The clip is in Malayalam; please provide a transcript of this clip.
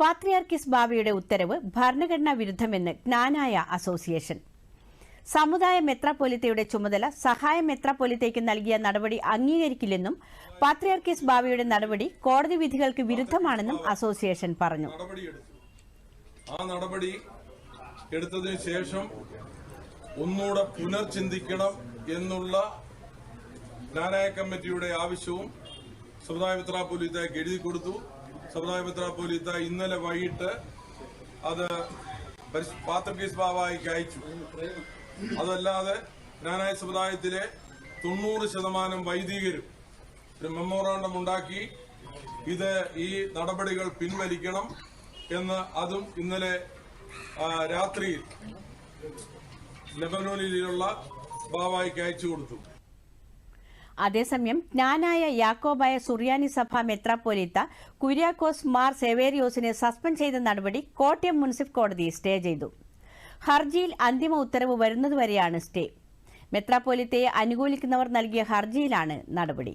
പാത്രിയാർക്കിസ് ബാവയുടെ ഉത്തരവ് ഭരണഘടനാ വിരുദ്ധമെന്ന് ജ്ഞാനായ അസോസിയേഷൻ. സമുദായ മെത്രാപ്പൊലിത്തയുടെ ചുമതല സഹായ മെത്രാപ്പൊലിത്തയ്ക്ക് നൽകിയ നടപടി അംഗീകരിക്കില്ലെന്നും പാത്രിയാർക്കിസ് ബാവയുടെ നടപടി കോടതി വിധികൾക്ക് വിരുദ്ധമാണെന്നും അസോസിയേഷൻ പറഞ്ഞു. ആ നടപടി എടുത്തതിന് ശേഷം ഒന്നുകൂടെ പുനർചിന്തിക്കണം എന്നുള്ള ജ്ഞാനായ കമ്മിറ്റിയുടെ ആവശ്യവും സമുദായ മെത്രാപ്പൊലീത്തയ്ക്ക് എഴുതി കൊടുത്തു. സമുദായ പോലീസ് ഇന്നലെ വൈകിട്ട് അത് പാത്രക്കീസ് ബാബായിക്ക് അയച്ചു. അതല്ലാതെ ജ്ഞാനായ സമുദായത്തിലെ തൊണ്ണൂറ് ശതമാനം വൈദികരും ഒരു മെമ്മോറാണ്ടം ഉണ്ടാക്കി ഇത് ഈ നടപടികൾ പിൻവലിക്കണം എന്ന് അതും ഇന്നലെ രാത്രിയിൽ ലെബനോനിലുള്ള ബാബായിക്ക് അയച്ചു കൊടുത്തു. അതേസമയം ജ്ഞാനായ യാക്കോബായ സുറിയാനി സഭ മെത്രാപ്പൊലിത്ത കുര്യാക്കോസ് മാർ സെവേരിയോസിനെ സസ്പെൻഡ് ചെയ്ത നടപടി കോട്ടയം മുനിസിപ്പൽ കോടതി സ്റ്റേ ചെയ്തു. ഹർജിയിൽ അന്തിമ ഉത്തരവ് വരുന്നതുവരെയാണ് സ്റ്റേ. മെത്രാപ്പൊലിത്തയെ അനുകൂലിക്കുന്നവർ നൽകിയ ഹർജിയിലാണ് നടപടി.